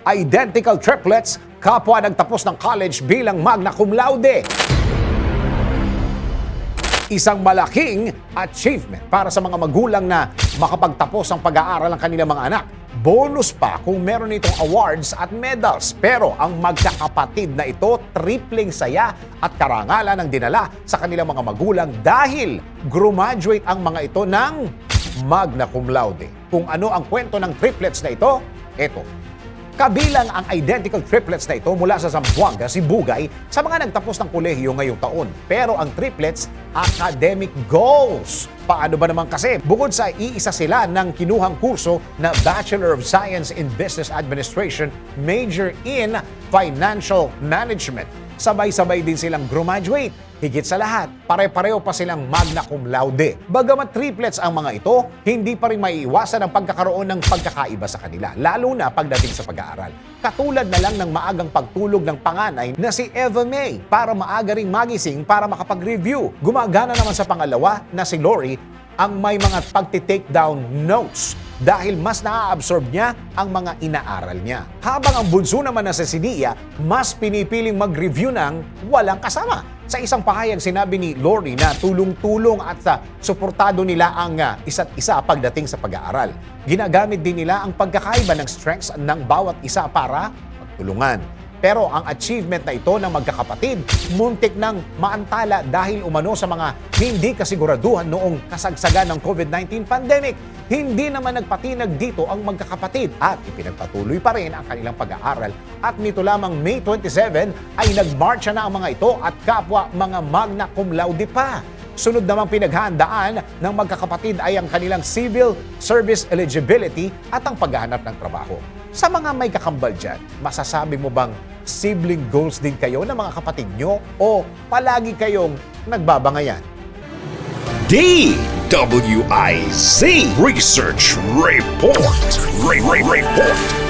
Identical triplets, kapwa nagtapos ng college bilang magna cum laude. Isang malaking achievement para sa mga magulang na makapagtapos ang pag-aaral ng kanilang mga anak. Bonus pa kung meron itong awards at medals. Pero ang magkakapatid na ito, tripling saya at karangalan ang dinala sa kanilang mga magulang dahil graduate ang mga ito ng magna cum laude. Kung ano ang kwento ng triplets na ito, eto. Kabilang ang identical triplets na ito mula sa Zamboanga, Sibugay sa mga nagtapos ng kolehiyo ngayong taon. Pero ang triplets, academic goals. Paano ba naman kasi? Bukod sa iisa sila ng kinuhang kurso na Bachelor of Science in Business Administration, major in Financial Management. Sabay-sabay din silang graduate. Higit sa lahat, pare-pareho pa silang magna cum laude. Bagamat triplets ang mga ito, hindi pa rin maiiwasan ang pagkakaroon ng pagkakaiba sa kanila, lalo na pagdating sa pag-aaral. Katulad na lang ng maagang pagtulog ng panganay na si Eva May para maaga ring magising para makapag-review. Gumagana naman sa pangalawa na si Lori ang may mga pagti-take down notes dahil mas naa-absorb niya ang mga inaaral niya. Habang ang bunso naman na si Sinia, mas pinipiling mag-review ng walang kasama. Sa isang pahayag sinabi ni Lori na tulong-tulong at sa suportado nila ang ah, isa't isa pagdating sa pag-aaral. Ginagamit din nila ang pagkakaiba ng strengths ng bawat isa para magtulungan. Pero ang achievement na ito ng magkakapatid, muntik ng maantala dahil umano sa mga hindi kasiguraduhan noong kasagsagan ng COVID-19 pandemic. Hindi naman nagpatinag dito ang magkakapatid at ipinagpatuloy pa rin ang kanilang pag-aaral. At nito lamang May 27 ay nagmarcha na ang mga ito at kapwa mga magna cum laude pa. Sunod namang pinaghahandaan ng magkakapatid ay ang kanilang civil service eligibility at ang paghahanap ng trabaho. Sa mga may kakambal dyan, masasabi mo bang sibling goals din kayo ng mga kapatid nyo o palagi kayong nagbabangayan? DWIZ Research Report. Re- Re- Report.